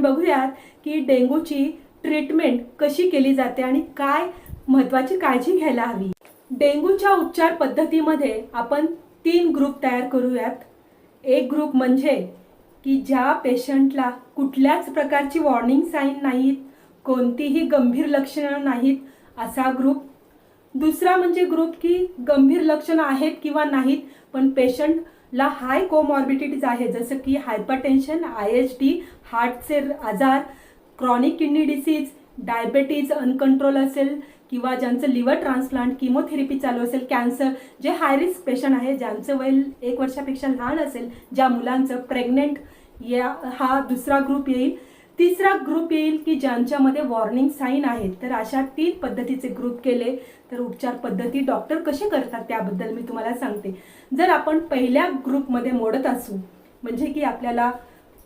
आपण बघूयात की डेंग्यूची ट्रीटमेंट कशी केली जाते आणि काय महत्वाची काळजी घ्यायला हवी. डेंग्यूच्या उपचार पद्धतीमध्ये आपण तीन ग्रुप तयार करूयात. एक ग्रुप म्हणजे की ज्या पेशंटला कुठल्याच प्रकारची वॉर्निंग साईन नाहीत कोणतीही गंभीर लक्षणं नाहीत असा ग्रुप दुसरा म्हणजे ग्रुप की गंभीर लक्षणं आहेत किंवा नाहीत पण पेशंट ला हाय कोमॉर्बिडिटीज आहे. जसं की हायपरटेन्शन आय एच डी हार्टचे आजार chronic kidney disease diabetes uncontrol असेल किंवा ज्यांचं लिव्हर ट्रान्सप्लांट किमोथेरपी चालू असेल कॅन्सर जे हाय रिस्क पेशंट आहे ज्यांचं वय एक वर्षापेक्षा लहान असेल ज्या मुलांचं प्रेग्नेंट या हा दुसरा ग्रुप येईल तिसरा ग्रुप येईल की ज्यांच्यामध्ये वॉर्निंग साईन आहेत. तर अशा तीन पद्धतीचे ग्रुप केले. तर उपचार पद्धती डॉक्टर कसे करतात त्याबद्दल मी तुम्हाला सांगते. जर आपण पहिल्या ग्रुपमध्ये मोडत असू म्हणजे की आपल्याला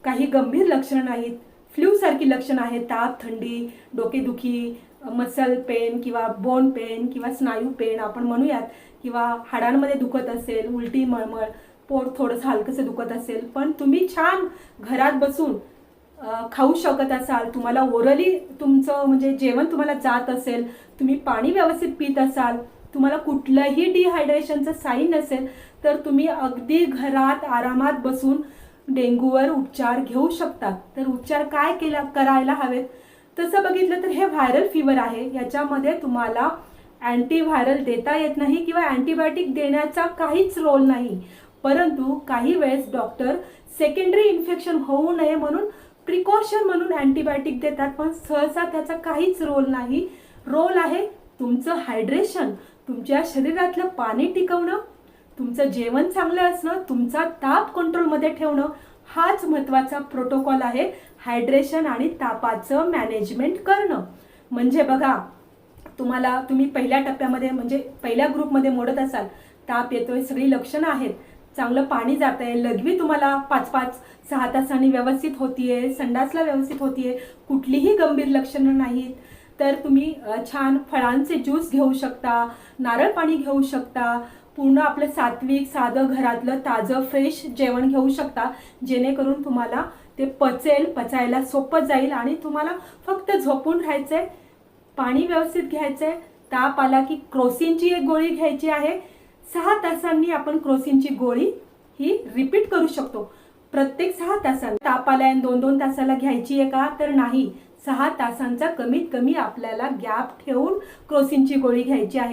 काही गंभीर लक्षणं नाहीत फ्ल्यूसारखी लक्षणं आहेत ताप थंडी डोकेदुखी मसल पेन किंवा बोन पेन किंवा स्नायू पेन आपण म्हणूयात किंवा हाडांमध्ये दुखत असेल उलटी मळमळ पोट थोडंसं हलकंसं दुखत असेल पण तुम्ही छान घरात बसून खाऊ शकत असाल तुम्हाला ओरली तुमचं म्हणजे जेवण तुम्हाला जात असेल तुम्ही पाणी व्यवस्थित पित असाल तुम्हाला कुठलंही डिहायड्रेशनचं साईन नसेल तर तुम्ही अगदी घरात आरामात बसून डेंग्यूवर उपचार घेऊ शकता. तर उपचार काय केला करायला हवेत? तसं बघितलं तर हे व्हायरल फिवर आहे. याच्यामध्ये तुम्हाला अँटीव्हायरल देता येत नाही किंवा अँटीबायोटिक देण्याचा काहीच रोल नाही. परंतु काही वेळेस डॉक्टर सेकंडरी इन्फेक्शन होऊ नये म्हणून प्रिकॉशन म्हणून अँटीबायोटिक देतात पण सहसा त्याचा काहीच रोल नाही. रोल आहे तुमचं हायड्रेशन तुमच्या शरीरातलं पाणी टिकवणं तुमचं जेवण चांगलं असणं तुमचा ताप कंट्रोलमध्ये ठेवणं. हाच महत्त्वाचा प्रोटोकॉल आहे हायड्रेशन आणि तापाचं मॅनेजमेंट करणं. म्हणजे बघा तुम्हाला तुम्ही पहिल्या टप्प्यामध्ये म्हणजे पहिल्या ग्रुपमध्ये मोडत असाल ताप येतोय सगळी लक्षणं आहेत. चांगलं पाणी जात आहे लघवी तुम्हाला पाच पाच सहा तासांनी व्यवस्थित होतीये संडासला व्यवस्थित होतीये. कुठलीही गंभीर लक्षणं नाहीत. तर तुम्ही छान फळांचे ज्यूस घेऊ शकता नारळ पाणी घेऊ शकता पूर्ण आपलं सात्विक साधं घरातलं ताजं फ्रेश जेवण घेऊ शकता. जेणेकरून तुम्हाला ते पचेल पचायला सोपं जाईल आणि तुम्हाला फक्त झोपून राहायचं आहे पाणी व्यवस्थित घ्यायचं आहे ताप आला की क्रोसिनची एक गोळी घ्यायची आहे. सहा तासांनी आपण क्रोसिनची गोळी ही रिपीट करू शकतो. प्रत्येक सहा तासांनी. ताप आलाय दोन दोन तासाला घ्यायची आहे का? तर नाही. सहा तासांचा कमीत कमी आपल्याला गॅप ठेवून क्रोसिनची गोळी घ्यायची आहे.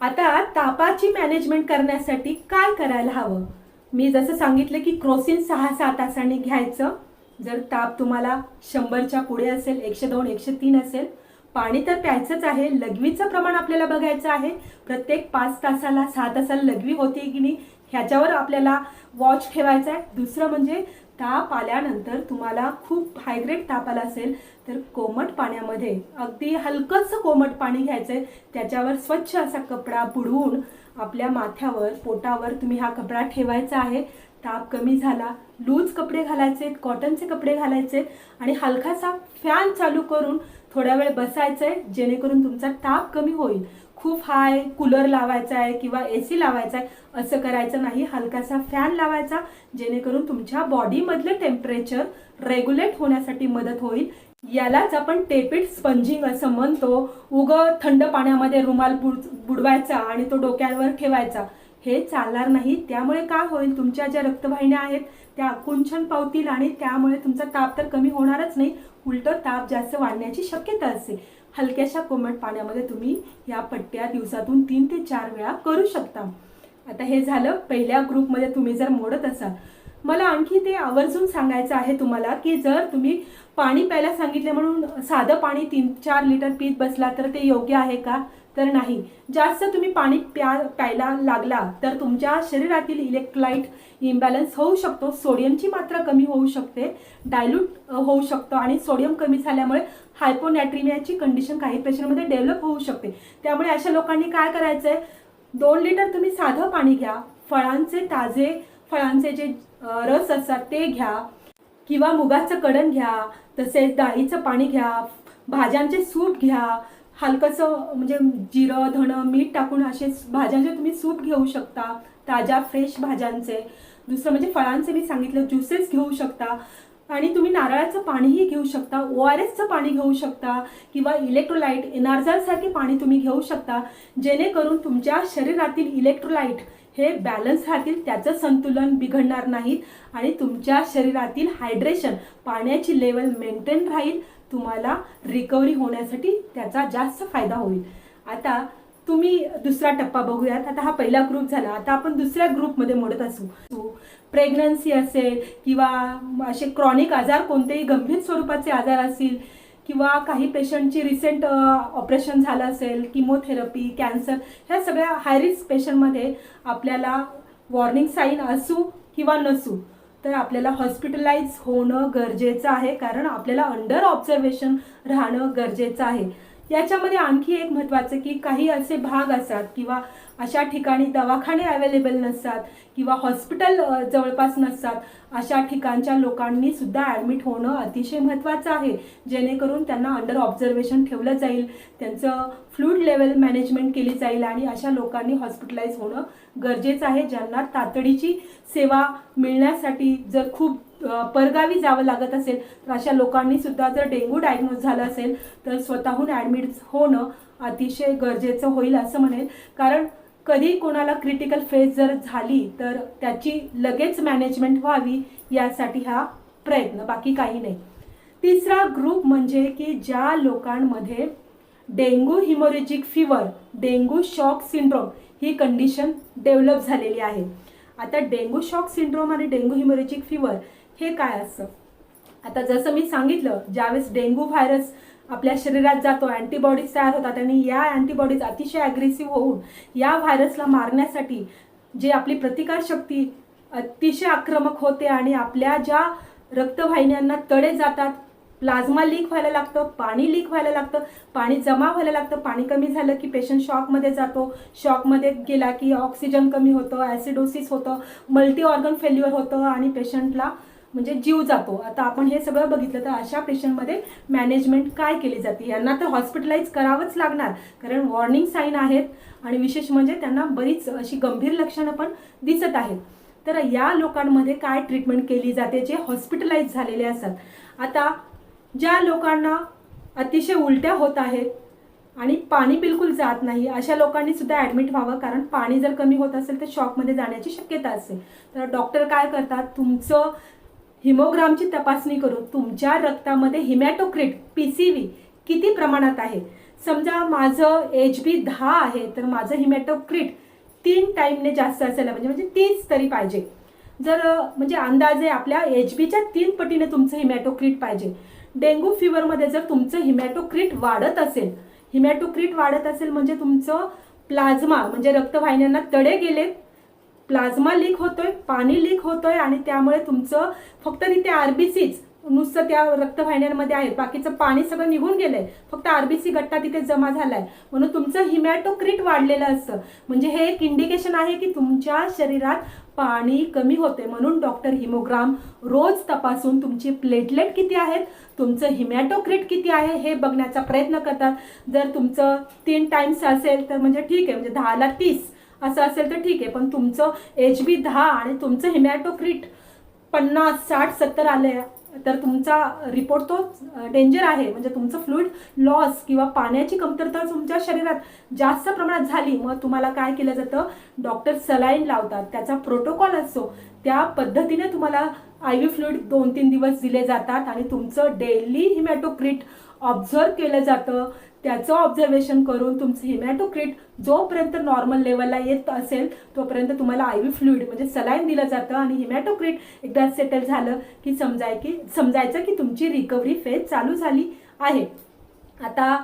आता तापाची मॅनेजमेंट करण्यासाठी काय करायला हवं? मी जसं सांगितलं की क्रोसिन सहा सहा तासांनी घ्यायचं. जर ताप तुम्हाला शंभरच्या पुढे असेल एकशे दोन एकशे तीन असेल पाणी तर प्यायचंच आहे लघवीचं प्रमाण आपल्याला बघायचं आहे. प्रत्येक पाच तासाला सहा तासाला लघवी होते की नाही ह्याच्यावर आपल्याला वॉच ठेवायचा आहे. दुसरं म्हणजे ताप आल्यानंतर तुम्हाला खूप हायग्रेड ताप आला असेल तर कोमट पाण्यामध्ये अगदी हलकंसं कोमट पाणी घ्यायचं आहे त्याच्यावर स्वच्छ असा कपडा बुडवून आपल्या माथ्यावर पोटावर तुम्ही हा कपडा ठेवायचा आहे. ताप कमी झाला लूज कपडे घालायचे कॉटनचे कपडे घालायचे आणि हलकासा फॅन चालू करून थोड्या वेळ बसायचं आहे जेणेकरून तुमचा ताप कमी होईल. खूप हाय कूलर लावायचा आहे किंवा ए सी लावायचा आहे असं करायचं नाही. हलकासा फॅन लावायचा जेणेकरून तुमच्या बॉडीमधलं टेम्परेचर रेग्युलेट होण्यासाठी मदत होईल. यालाच आपण टेपिड स्पंजिंग असं म्हणतो. उग थंड पाण्यामध्ये रुमाल बुड बुडवायचा आणि तो डोक्यावर ठेवायचा. हे चालणार नाही. त्यामुळे काय होईल? तुमच्या ज्या रक्तवाहिन्या आहेत त्या आकुंचन पावतील आणि त्यामुळे तुमचा ताप तर कमी होणारच नाही. उलटं ताप जास्त वाढण्याची शक्यता असते. हलक्याशा कोमट पाण्यामध्ये तुम्ही या पट्ट्या दिवसातून तीन ते चार वेळा करू शकता. आता हे झालं पहिल्या ग्रुपमध्ये तुम्ही जर मोडत असाल. मला आणखी ते आवर्जून सांगायचं आहे तुम्हाला की जर तुम्ही पाणी प्यायला सांगितले म्हणून साधं पाणी तीन चार लिटर पीत बसला तर ते योग्य आहे का? तर नाही. जास्त तुम्ही पाणी प्या प्यायला लागला तर तुमच्या शरीरातील इलेक्ट्रोलाइट इम्बॅलन्स होऊ शकतो. सोडियमची मात्रा कमी होऊ शकते. डायल्यूट होऊ शकतो आणि सोडियम कमी झाल्यामुळे हायपोनॅट्रिमियाची कंडिशन काही पेशंटमध्ये डेव्हलप होऊ शकते. त्यामुळे अशा लोकांनी काय करायचं आहे दोन लिटर तुम्ही साधं पाणी घ्या. फळांचे ताजे फळांचे जे रस असतात ते घ्या. किंवा मुगाचं कडण घ्या. तसेच डाळीचं पाणी घ्या. भाज्यांचे सूप घ्या. हलकंसं म्हणजे जिरं धणं मीठ टाकून असे भाज्यांचे तुम्ही सूप घेऊ शकता ताज्या फ्रेश भाज्यांचे. दुसरं म्हणजे फळांचे मी सांगितलं ज्युसेस घेऊ शकता. आणि तुम्ही नारळाचं पाणीही घेऊ शकता ओ आर एसचं पाणी घेऊ शकता किंवा इलेक्ट्रोलाइट एनार्जलसारखे पाणी तुम्ही घेऊ शकता. जेणेकरून तुमच्या शरीरातील इलेक्ट्रोलाइट हे बॅलन्स राहतील त्याचं संतुलन बिघडणार नाहीत. आणि तुमच्या शरीरातील हायड्रेशन पाण्याची लेवल मेंटेन राहील. तुम्हाला रिकव्हरी होण्यासाठी त्याचा जास्त फायदा होईल. आता तुम्ही दुसरा टप्पा बघूयात. आता हा पहिला ग्रुप झाला. आता आपण दुसऱ्या ग्रुपमध्ये मोडत असू. प्रेग्नन्सी असेल किंवा असे क्रॉनिक आजार कोणतेही गंभीर स्वरूपाचे आजार असतील किंवा काही पेशंटची रिसेंट ऑपरेशन झालं असेल किमोथेरपी कॅन्सर ह्या सगळ्या हाय रिस्क पेशंटमध्ये आपल्याला वॉर्निंग साईन असू किंवा नसू तर आपल्याला हॉस्पिटलाइज होणं गरजेचं आहे कारण आपल्याला अंडर ऑब्झर्वेशन राहणं गरजेचं आहे. याच्यामध्ये आणखी एक महत्त्वाचं की काही असे भाग असतात किंवा अशा ठिकाणी दवाखाने अवेलेबल नसतात किंवा हॉस्पिटल जवळपास नसतात. अशा ठिकाणच्या लोकांनी सुद्धा ॲडमिट होणं अतिशय महत्त्वाचं आहे. जेणेकरून त्यांना अंडर ऑब्झर्वेशन ठेवलं जाईल त्यांचं फ्लूड लेवल मॅनेजमेंट केली जाईल आणि अशा लोकांनी हॉस्पिटलाइज होणं गरजेचं आहे. ज्यांना तातडीची सेवा मिळण्यासाठी जर खूप परगावी जावं लागत असेल तर अशा लोकांनी सुद्धा जर डेंग्यू डायग्नोज झालं असेल तर स्वतःहून ॲडमिट होणं अतिशय गरजेचं होईल असं म्हणेल. कारण कधी कोणाला क्रिटिकल फेज जर झाली तर त्याची लगेच मॅनेजमेंट व्हावी यासाठी हा प्रयत्न बाकी काही नाही. तिसरा ग्रुप म्हणजे की ज्या लोकांमध्ये dengue haemorrhagic fever dengue shock syndrome ही कंडिशन डेव्हलप झालेली आहे. आता डेंग्यू शॉक सिंड्रोम आणि डेंग्यू हिमोरेजिक फिवर हे काय असतं? आता जसं मी सांगितलं ज्यावेळेस डेंग्यू व्हायरस आपल्या शरीरात जातो अँटीबॉडीज तयार होतात आणि या अँटीबॉडीज अतिशय ॲग्रेसिव्ह होऊन या व्हायरसला मारण्यासाठी जे आपली प्रतिकारशक्ती अतिशय आक्रमक होते आणि आपल्या ज्या रक्तवाहिन्यांना तडे जातात प्लाझ्मा लीक व्हायला लागतं पाणी लीक व्हायला लागतं पाणी जमा व्हायला लागतं पाणी कमी झालं की पेशंट शॉकमध्ये जातो शॉकमध्ये गेला की ऑक्सिजन कमी होतं ॲसिडोसिस होतं मल्टी ऑर्गन फेल्युअर होतं आणि पेशंटला म्हणजे जीव जातो. आता आपण हे सगळं बघितलं तर अशा पेशंटमध्ये मॅनेजमेंट काय केली जाते? यांना तर हॉस्पिटलाइज करावंच लागणार. कारण वॉर्निंग साईन आहेत आणि विशेष म्हणजे त्यांना बरीच अशी गंभीर लक्षणं पण दिसत आहेत. तर या लोकांमध्ये काय ट्रीटमेंट केली जाते? जे हॉस्पिटलाइज झालेले असतात. आता ज्या लोकांना अतिशय उलट्या होत आहेत आणि पाणी बिलकुल जात नाही अशा लोकांनी सुद्धा ॲडमिट व्हावं. कारण पाणी जर कमी होत असेल तर शॉकमध्ये जाण्याची शक्यता असते. तर डॉक्टर काय करतात? तुमचं हिमोग्रामची तपासणी करून तुमच्या रक्तामध्ये हिमॅटोक्रिट पी सी व्ही किती प्रमाणात आहे? समजा माझं एच बी दहा आहे तर माझं हिमॅटोक्रिट तीन टाईमने जास्त असायला म्हणजे म्हणजे तीस तरी पाहिजे. जर म्हणजे अंदाजे आपल्या एच बीच्या तीन पटीने तुमचं हिमॅटोक्रिट पाहिजे. डेंग्यू फिवरमध्ये जर तुमचं हिमॅटोक्रिट वाढत असेल हिमॅटोक्रिट वाढत असेल म्हणजे तुमचं प्लाझ्मा म्हणजे रक्तवाहिन्यांना तडे गेलेत प्लाझ्मा लीक होतोय पाणी लीक होतोय आणि त्यामुळे तुमचं फक्त तिथे आरबीसीच नुसतं त्या रक्तवाहिन्यांमध्ये आहे. बाकीचं पाणी सगळं निघून गेलंय. फक्त आरबीसी गट्टा तिथे जमा झालाय. म्हणून तुमचं हिमॅटोक्रिट वाढलेलं असतं. म्हणजे हे एक इंडिकेशन आहे की तुमच्या शरीरात पाणी कमी होते म्हणून डॉक्टर हिमोग्राम रोज तपासून तुमची प्लेटलेट किती आहेत तुमचं हिमॅटोक्रिट किती आहे हे बघण्याचा प्रयत्न करतात. जर तुमचं तीन टाईम्स असेल तर म्हणजे ठीक आहे. म्हणजे दहाला तीस असं असेल तर ठीक आहे पण तुमचं एच बी दहा आणि तुमचं हिमॅटोक्रिट पन्नास साठ सत्तर आले तर तुमचा रिपोर्ट तो डेंजर आहे. म्हणजे तुमचं फ्लुईड लॉस किंवा पाण्याची कमतरता तुमच्या शरीरात जास्त प्रमाणात झाली मग तुम्हाला काय केलं जातं? डॉक्टर सलाईन लावतात. त्याचा प्रोटोकॉल असतो. त्या पद्धतीने तुम्हाला आय व्ही फ्लुईड दोन तीन दिवस दिले जातात आणि तुमचं डेली हिमॅटोक्रिट ऑब्झर्व केलं जातं. त्याचं ऑब्झर्वेशन करून तुमचं हिमॅटोक्रिट जोपर्यंत नॉर्मल लेवलला येत असेल तोपर्यंत तुम्हाला आय व्ही फ्लुईड म्हणजे सलाईन दिलं जातं आणि हिमॅटोक्रिट एकदा सेटल झालं की समजाय की समजायचं की तुमची रिकव्हरी फेज चालू झाली आहे. आता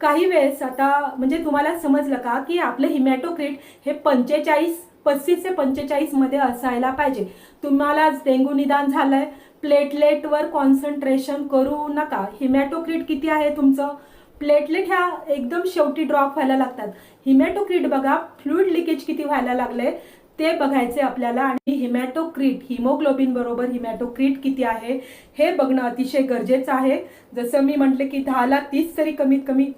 काही वेळेस आता म्हणजे तुम्हाला समजलं का की आपलं हिमॅटोक्रिट हे पंचेचाळीस पस्तीस ते पंचेचाळीसमध्ये असायला पाहिजे. तुम्हाला डेंग्यू निदान झालं आहे प्लेटलेटवर कॉन्सन्ट्रेशन करू नका. हिमॅटोक्रिट किती आहे तुमचं? प्लेटलेट ह्या एकदम शेवटी ड्रॉप व्हायला लागतात. हिमॅटोक्रिट बघा फ्लुइड लिकेज किती व्हायला लागले ते बघायचे आपल्याला. आणि हिमॅटोक्रिट हिमोग्लोबिन बरोबर हिमॅटोक्रिट किती आहे हे बघणं अतिशय गरजेचं आहे. जसं मी म्हटलं की दहाला तीस तरी कमीत कमी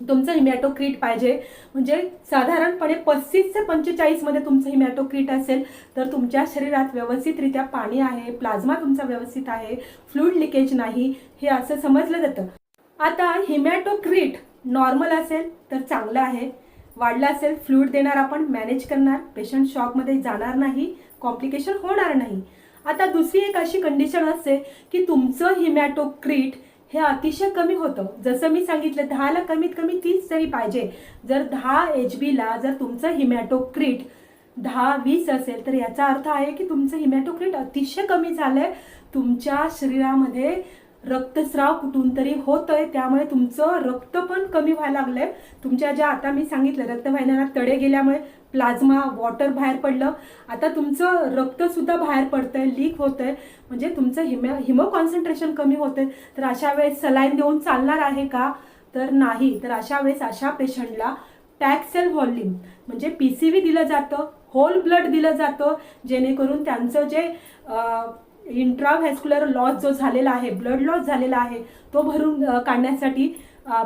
तुमचं हिमॅटोक्रीट पाहिजे. म्हणजे साधारणपणे पस्तीस ते पंचेचाळीसमध्ये तुमचं हिमॅटोक्रीट असेल तर तुमच्या शरीरात व्यवस्थितरित्या पाणी आहे प्लाझ्मा तुमचा व्यवस्थित आहे फ्लूड लिकेज नाही हे असं समजलं जातं. आता हिमॅटोक्रीट नॉर्मल असेल तर चांगलं आहे. वाढलं असेल फ्लुईड देणार आपण मॅनेज करणार पेशंट शॉकमध्ये जाणार नाही कॉम्प्लिकेशन होणार नाही. आता दुसरी एक अशी कंडिशन असते की तुमचं हिमॅटोक्रीट हे अतिशय कमी होतं. जसं मी सांगितलं दहाला कमीत कमी तीस तरी पाहिजे जर दहा एच बीला जर तुमचं हिमॅटोक्रीट दहा वीस असेल तर याचा अर्थ आहे की तुमचं हिमॅटोक्रीट अतिशय कमी झालं आहे तुमच्या शरीरामध्ये रक्तस्राव कुठून तरी होतोय त्यामुळे तुमचं रक्त पण कमी व्हायला लागलंय. तुमच्या ज्या आता मी सांगितलं रक्तवाहिन्यांना तडे गेल्यामुळे प्लाझ्मा वॉटर बाहेर पडलं. आता तुमचं रक्तसुद्धा बाहेर पडतंय लीक होतंय. म्हणजे तुमचं हिमो हिमो कॉन्सन्ट्रेशन कमी होतंय. तर अशा वेळेस सलाईन देऊन चालणार आहे का? तर नाही. तर अशा वेळेस अशा पेशंटला टॅक्सेल व्हॉल्यूम म्हणजे पी सी व्ही दिलं जातं होल ब्लड दिलं जातं जेणेकरून त्यांचं जे इंट्राव्हॅस्क्युलर लॉस जो झालेला आहे ब्लड लॉस झालेला आहे तो भरून काढण्यासाठी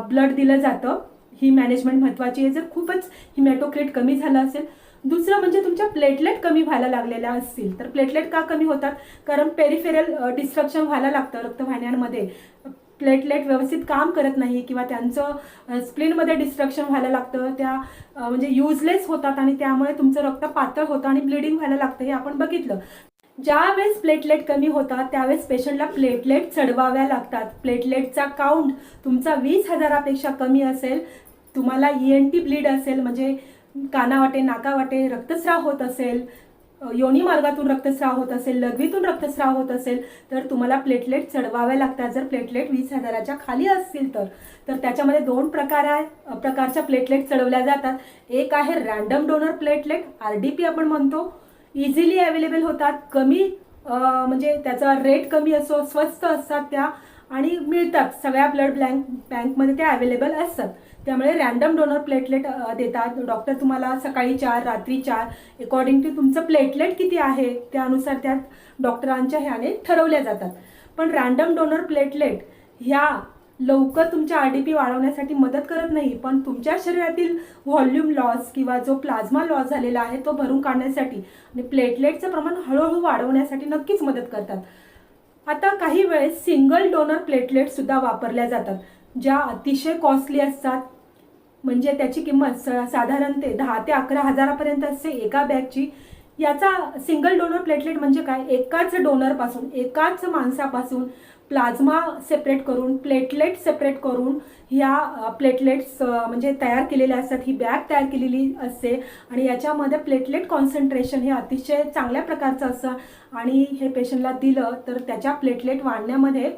ब्लड दिलं जातं. ही मॅनेजमेंट महत्त्वाची आहे. जर खूपच हिमॅटोक्रेट कमी झालं असेल दुसरं म्हणजे तुमच्या प्लेटलेट कमी व्हायला लागलेल्या असतील. तर प्लेटलेट का कमी होतात? कारण पेरिफेरल डिस्ट्रक्शन व्हायला लागतं रक्तवाहिन्यांमध्ये. प्लेटलेट व्यवस्थित काम करत नाही किंवा त्यांचं स्प्लिनमध्ये डिस्ट्रक्शन व्हायला लागतं. त्या म्हणजे युजलेस होतात आणि त्यामुळे तुमचं रक्त पातळ होतं आणि ब्लिडिंग व्हायला लागतं हे आपण बघितलं. ज्यावेळेस प्लेटलेट कमी होतात त्यावेळेस पेशंटला प्लेटलेट चढवाव्या लागतात. प्लेटलेटचा काउंट तुमचा वीस हजारापेक्षा कमी असेल तुम्हाला ई एन टी ब्लीड असेल म्हणजे कानावाटे नाकावाटे रक्तस्राव होत असेल योनी मार्गातून रक्तस्राव होत असेल लघवीतून रक्तस्राव होत असेल तर तुम्हाला प्लेटलेट चढवाव्या लागतात. जर प्लेटलेट वीस हजाराच्या खाली असतील तर तर त्याच्यामध्ये दोन प्रकार आहे. प्रकारच्या प्लेटलेट चढवल्या जातात. एक आहे random donor platelet R D P आपण म्हणतो. इझिली अवेलेबल होतात. कमी म्हणजे त्याचा रेट कमी असो स्वस्त असतात त्या आणि मिळतात. सगळ्या ब्लड बँक बँकमध्ये त्या अवेलेबल असतात. त्यामुळे रॅन्डम डोनर प्लेटलेट देतात. डॉक्टर तुम्हाला सकाळी चार रात्री चार अकॉर्डिंग टू तुमचं प्लेटलेट किती आहे त्यानुसार त्यात डॉक्टरांच्या ह्याने ठरवल्या जातात. पण रॅन्डम डोनर प्लेटलेट ह्या लवकर तुमच्या आर डी पी वाढवण्यासाठी मदत करत नाही पण तुमच्या शरीरातील व्हॉल्यूम लॉस किंवा जो प्लाझ्मा लॉस झालेला आहे तो भरून काढण्यासाठी आणि प्लेटलेटचं प्रमाण हळूहळू वाढवण्यासाठी नक्कीच मदत करतात. आता काही वेळेस सिंगल डोनर प्लेटलेटसुद्धा वापरल्या जातात ज्या अतिशय कॉस्टली असतात. म्हणजे त्याची किंमत स- साधारण ते दहा ते अकरा हजारापर्यंत असते एका बॅगची. याचा सिंगल डोनर प्लेटलेट म्हणजे काय? एकाच डोनरपासून एकाच माणसापासून प्लाझ्मा सेपरेट करून प्लेटलेट सेपरेट करून ह्या प्लेटलेट्स म्हणजे तयार केलेल्या असतात. ही बॅग तयार केलेली असते आणि याच्यामध्ये प्लेटलेट कॉन्सन्ट्रेशन हे अतिशय चांगल्या प्रकारचं असतं. आणि हे पेशंटला दिलं तर त्याच्या प्लेटलेट वाढण्यामध्ये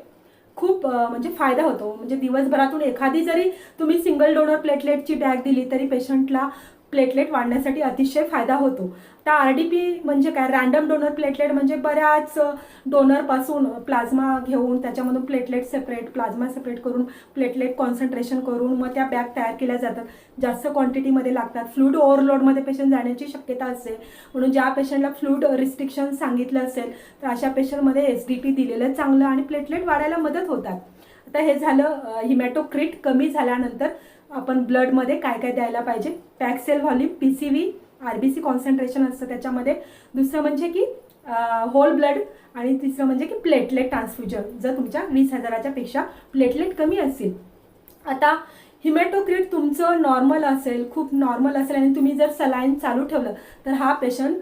खूप म्हणजे फायदा होतो. म्हणजे दिवसभरातून एखादी जरी तुम्ही सिंगल डोनर प्लेटलेटची बॅग दिली तरी पेशंटला प्लेटलेट वाढण्यासाठी अतिशय फायदा होतो. तर आर डी पी म्हणजे काय? रॅन्डम डोनर प्लेटलेट म्हणजे बऱ्याच डोनरपासून प्लाझ्मा घेऊन त्याच्यामधून प्लेटलेट सेपरेट प्लाझ्मा सेपरेट करून प्लेटलेट कॉन्सन्ट्रेशन करून मग त्या बॅग तयार केल्या जातात. जास्त क्वांटिटीमध्ये लागतात. फ्लूड ओव्हरलोडमध्ये पेशंट जाण्याची शक्यता असते. म्हणून ज्या पेशंटला फ्लूड रिस्ट्रिक्शन सांगितलं असेल तर अशा पेशंटमध्ये एस डी पी दिलेलं चांगलं आणि प्लेटलेट वाढायला मदत होतात. आता हे झालं हिमॅटोक्रिट कमी झाल्यानंतर आपण ब्लडमध्ये काय काय द्यायला पाहिजे? Packed cell volume P C V R B C concentration असतं त्याच्यामध्ये. दुसरं म्हणजे की होल ब्लड आणि तिसरं म्हणजे की प्लेटलेट ट्रान्सफ्युजन जर तुमच्या वीस हजाराच्या पेक्षा प्लेटलेट कमी असतील आता हिमॅटोक्रिट तुमचं नॉर्मल असेल खूप नॉर्मल असेल आणि तुम्ही जर सलाईन चालू ठेवलं तर हा पेशंट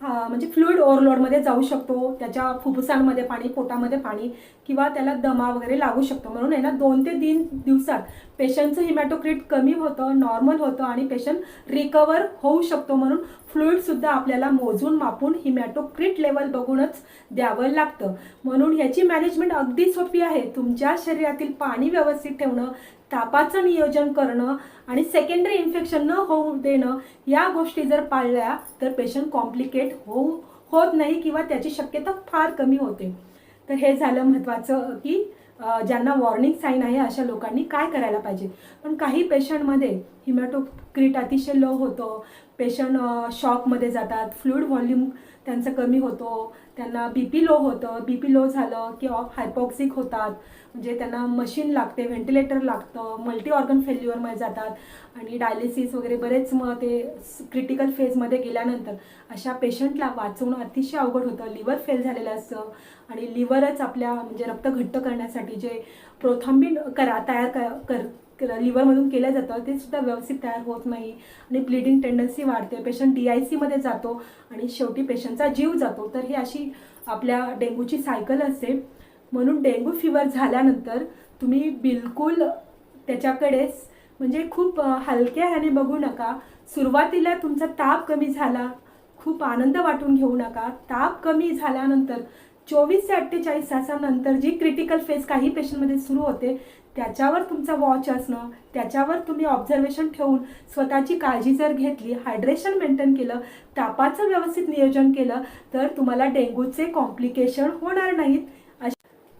म्हणजे फ्लुईड ओव्हरलोडमध्ये जाऊ शकतो त्याच्या फुफ्फुसांमध्ये पाणी पोटामध्ये पाणी किंवा त्याला दमा वगैरे लागू शकतो. म्हणून आहे ना दोन ते तीन दिवसात पेशंटचं हिमॅटोक्रिट कमी होतं नॉर्मल होतं आणि पेशंट रिकवर होऊ शकतो म्हणून फ्लुईडसुद्धा आपल्याला मोजून मापून हिमॅटोक्रिट लेवल बघूनच द्यावं लागतं. म्हणून ह्याची मॅनेजमेंट अगदी सोपी आहे. तुमच्या शरीरातील पाणी व्यवस्थित ठेवणं तापाचं नियोजन करणं आणि सेकंडरी इन्फेक्शन न होऊ देणं या गोष्टी जर पाळल्या तर पेशंट कॉम्प्लिकेट होऊ होत नाही किंवा त्याची शक्यता फार कमी होते. तर हे झालं महत्त्वाचं की ज्यांना वॉर्निंग साईन आहे अशा लोकांनी काय करायला पाहिजे? पण काही पेशंटमध्ये हिमॅटोक्रिट अतिशय लो होतं. पेशंट शॉकमध्ये जातात. फ्लूड व्हॉल्यूम त्यांचं कमी होतो. त्यांना बी पी लो होतं. बी पी लो झालं की हायपॉक्सिक होतात. म्हणजे त्यांना मशीन लागते व्हेंटिलेटर लागतं मल्टी ऑर्गन फेल्युअरमध्ये जातात. आणि डायलिसिस वगैरे बरेच मग ते क्रिटिकल फेजमध्ये गेल्यानंतर अशा पेशंटला वाचवणं अतिशय अवघड होतं. लिव्हर फेल झालेलं असतं. आणि लिव्हरच आपल्या म्हणजे रक्त घट्ट करण्यासाठी जे प्रोथंबिन करा तयार क- कर लिव्हरमधून केलं जातं ते सुद्धा व्यवस्थित तयार होत नाही. आणि ब्लिडिंग टेंडन्सी वाढते पेशंट डी आय सीमध्ये जातो आणि शेवटी पेशंटचा जीव जातो. तर ही अशी आपल्या डेंग्यूची सायकल असते. म्हणून डेंग्यू फिवर झाल्यानंतर तुम्ही बिलकुल त्याच्याकडेच म्हणजे खूप हलक्या ह्याने बघू नका. सुरुवातीला तुमचा ताप कमी झाला खूप आनंद वाटून घेऊ नका. ताप कमी झाल्यानंतर चोवीस ते अठ्ठेचाळीस तासानंतर जी क्रिटिकल फेज काही पेशंटमध्ये सुरू होते त्याच्यावर तुमचा वॉच असणं त्याच्यावर तुम्ही ऑब्झर्वेशन ठेवून स्वतःची काळजी जर घेतली हायड्रेशन मेंटेन केलं तापाचं व्यवस्थित नियोजन केलं तर तुम्हाला डेंग्यूचे कॉम्प्लिकेशन होणार नाहीत.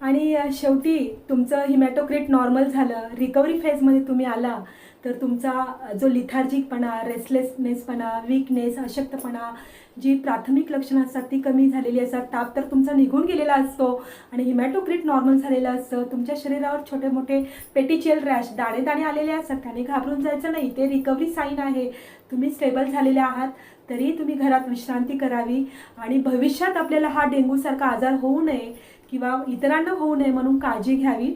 आणि शेवटी तुमचं हिमॅटोक्रिट नॉर्मल झालं रिकव्हरी फेजमध्ये तुम्ही आला तर तुमचा जो लिथार्जिकपणा रेस्टलेसनेसपणा वीकनेस अशक्तपणा जी प्राथमिक लक्षणं असतात ती कमी झालेली असतात. ताप तर तुमचा निघून गेलेला असतो आणि हिमॅटोक्रिट नॉर्मल झालेलं असतं. तुमच्या शरीरावर छोटे मोठे पेटीचेल रॅश दाणे दाणे आलेले असतात. त्याने घाबरून जायचं नाही. ते रिकव्हरी साईन आहे. तुम्ही स्टेबल झालेले आहात. तरी तुम्ही घरात विश्रांती करावी आणि भविष्यात आपल्याला हा डेंग्यूसारखा आजार होऊ नये किंवा इतरांना होऊ नये म्हणून काळजी घ्यावी.